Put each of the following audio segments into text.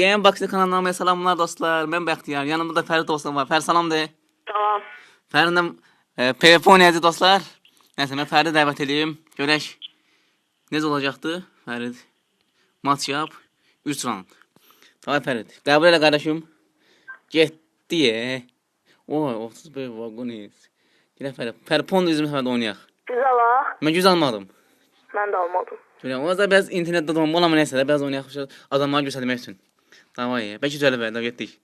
Game Box'ı kanalına selamlar dostlar. Ben Bəxtiyar. Yanımda da Fərid dostum var. Fərid salam de. Tamam. Fəridin e, PvP oynayacaq dostlar. Nəysə mən Fəridi dəvət edeyim. Görək. Necə olacaqdı? Fərid. Maç yap. 3 round. Tamam Fərid. Qəbul elə qardaşım. Getdi. Oy 31 vagoniz. Gələ Fərid. Fərid pon üzümü Fərid oynayaq. Güzel ha. Mən güz almadım. Ben de almadım. Görəm. O da biraz internetdə dolan amma nəysə də biraz oynayaq. Adamlara göstərmək üçün. Ya. Bəlkə düzələ bəydə getdik.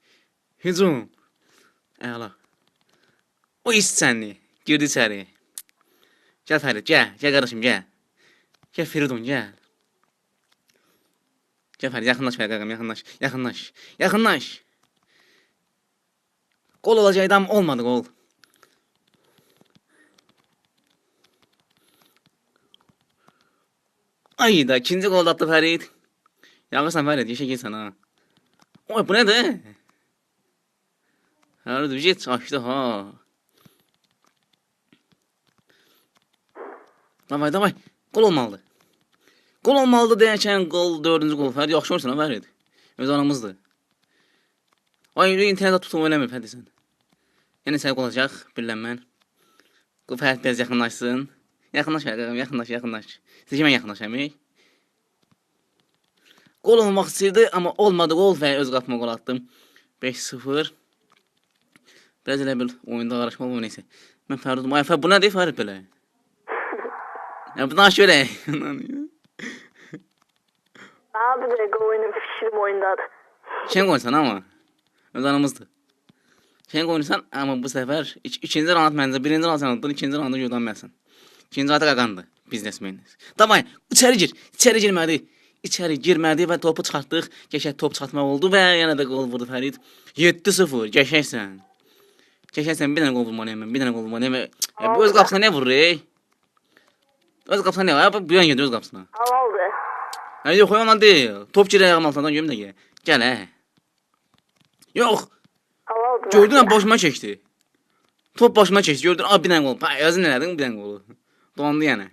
Hücum. Əla. O iş səni. Girdi içəri. Gəl Fərid, gəl. Gəl qardaşım, gəl. Gəl Feridun, gəl. Gəl Fərid, yaxınlaş Fərid qaqam, yaxınlaş. Yaxınlaş. Yaxınlaş. Qol olacaqdı amma olmadı qol. Ay da ikinci da attı Fərid. Yağırsan Fərid, yeşə girsən ha. Oy bu nədir? Hər düzgə çaşdı ha. Davay davay. Qol olmalıdır. Qol olmalıdır deyənkən qol dördüncü qol. Fərid yaxşı oynasan ha Fərid. Öz anamızdır. Ay internetdə tutub oynamır Fərid sən. Yəni sən olacaq birlənmən. Bu Fərid biraz yaxınlaşsın. Yaxınlaş Fərid, yaxınlaş, yaxınlaş. Sizə mən yaxınlaşam. Gol olmaq istəyirdi, amma olmadı gol və öz qapıma gol attım. 5-0. Biraz elə bir oyunda qarışma olma neysə. Mən Fərid bu nədir Fərid belə? Ya bu danış görək. Abi de oyunu fikrim oyundadır. Şen oynasan amma. Öz anımızdır. Şen oynasan amma bu səfər ik ikinci round məncə birinci round sən aldın, ikinci rounda yodanmayasan. İkinci rounda qaqandı biznesmeniniz. Davay, içəri gir. İçəri girmədi. İçəri girmədi və topu çıxartdıq. Qəşəng top çıxartmaq oldu və yenə də qol vurdu Fərid. 7-0. Qəşəngsən. Qəşəngsən. Bir dənə qol vurmalıyam mən. Bir dənə qol vurmalıyam. Ya, bu öz qapısına nə vurur? ey? Öz qapısına nə var? Ya, bu yan gedir öz qapısına. Halaldı. Ha yox, ondan deyil. Top girə ayağım altından görüm də gəl. Gəl hə. Yox, Halaldı. gördün başıma çəkdi. Top başıma çəkdi. Gördün, a bir dənə. Pa, yazın elədin bir dənə qolu. Dolandı yəni.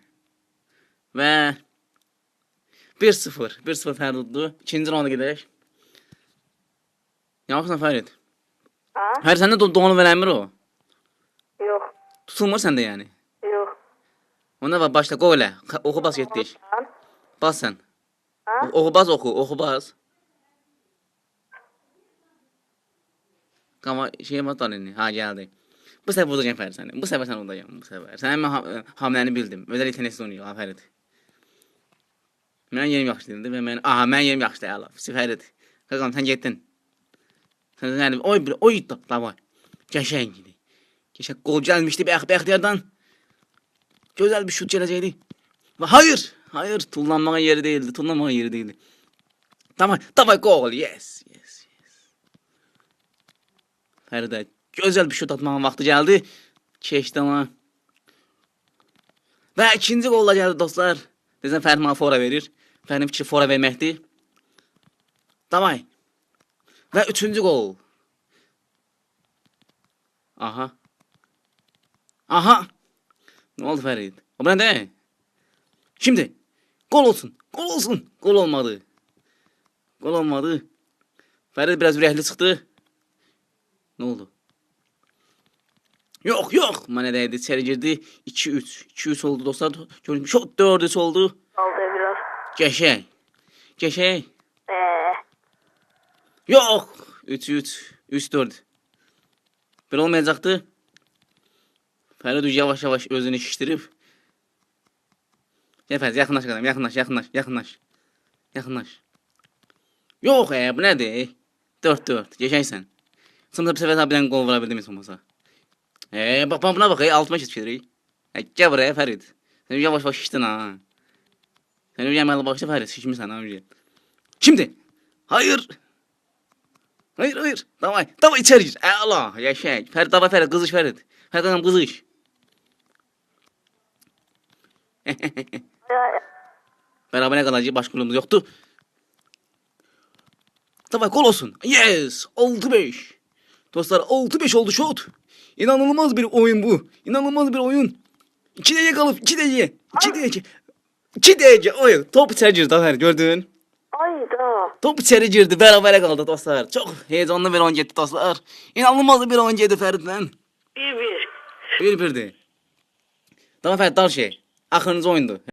Və 1-0. 1-0 Fərid uddu. İkinci raunda gedək. Yaxşısan Fərid. Ha? Hər səndə do dolanıb eləmir o. Yok. Tutulmur səndə yəni. Yok. Ona bax başla qol elə. Oxu bas getdik. Bas sən. Ha? Oxu bas oxu, oxu bas. Qama şey var dalini. Ha gəldi. Bu səfər udacağam Fərid səni. Bu səfər sən udacağam bu səfər. Sənin mən ha- hamləni bildim. Özəl tennis oynayır ha Mənim yerim yaxşı deyildi və mən aha mənim yerim yaxşı deyil. Fərid. Qaqam sən getdin. Sən yəni oy oy da davay. Qəşəng idi. Qəşəng qol gəlmişdi bəx bəxtiyardan. Gözəl bir şut gələcəkdi. Və hayır, hayır tullanmağa yeri değildi. Tullanmağa yeri değildi. Tamam, tamam gol. Yes, yes, yes. Fərdə gözəl bir şut atmağın vaxtı gəldi. Keçdi amma. Və ikinci qolla gəldi dostlar. Desəm Fərid mənə fora verir. Fəridin fikri fora verməkdir. Davay. Və üçüncü qol. Aha. Aha. Ne oldu Ferit? O ben. Şimdi. Gol olsun. Gol olsun. Gol olmadı. Gol olmadı. Ferit biraz ürəkli çıxdı. Ne oldu? Yok yok. Mane değdi. İçeri girdi. 2-3. 2-3 oldu dostlar. Gördüm. Çok 4-3 oldu. Biraz. Geçey. Geçey. Eee. Yok. 3-3. 3-4. Bir olmayacaktı. Feridun yavaş yavaş özünü şiştirip. Ferid yakınlaş kadar yakınlaş yakınlaş yakınlaş. Yakınlaş. Yok e bu nedir? 4-4 geçeysen. Sonra bir sefer daha bir tane gol vurabildim mi sonmasa? Eee bak buna bak ya altıma şiştirir. E, gel buraya Ferid. Sen yavaş yavaş şiştin ha. Sen öyle yemeğe başla Ferid şişmişsin ha önce. Şimdi. Hayır. Hayır hayır. Davay. Davay içeri gir. Allah yaşa. Ferit davay Ferit kızış Ferit. Ferit adam kızış. Berabere kalacak başka yolumuz yoktu. Davay gol olsun. Yes. 6-5. Dostlar 6-5 oldu şut. İnanılmaz bir oyun bu. İnanılmaz bir oyun. 2 derece kalıp 2 derece. 2 derece. 2 derece oyun. Top içeri girdi Zafer gördün. Ay da. Top içeri girdi. Beraber kaldı dostlar. Çok heyecanlı bir oyun gitti dostlar. İnanılmaz bir oyun gitti Ferit'den. Bir bir. Bir birdi. Tamam Ferit dar şey. Axırıncı oyundu.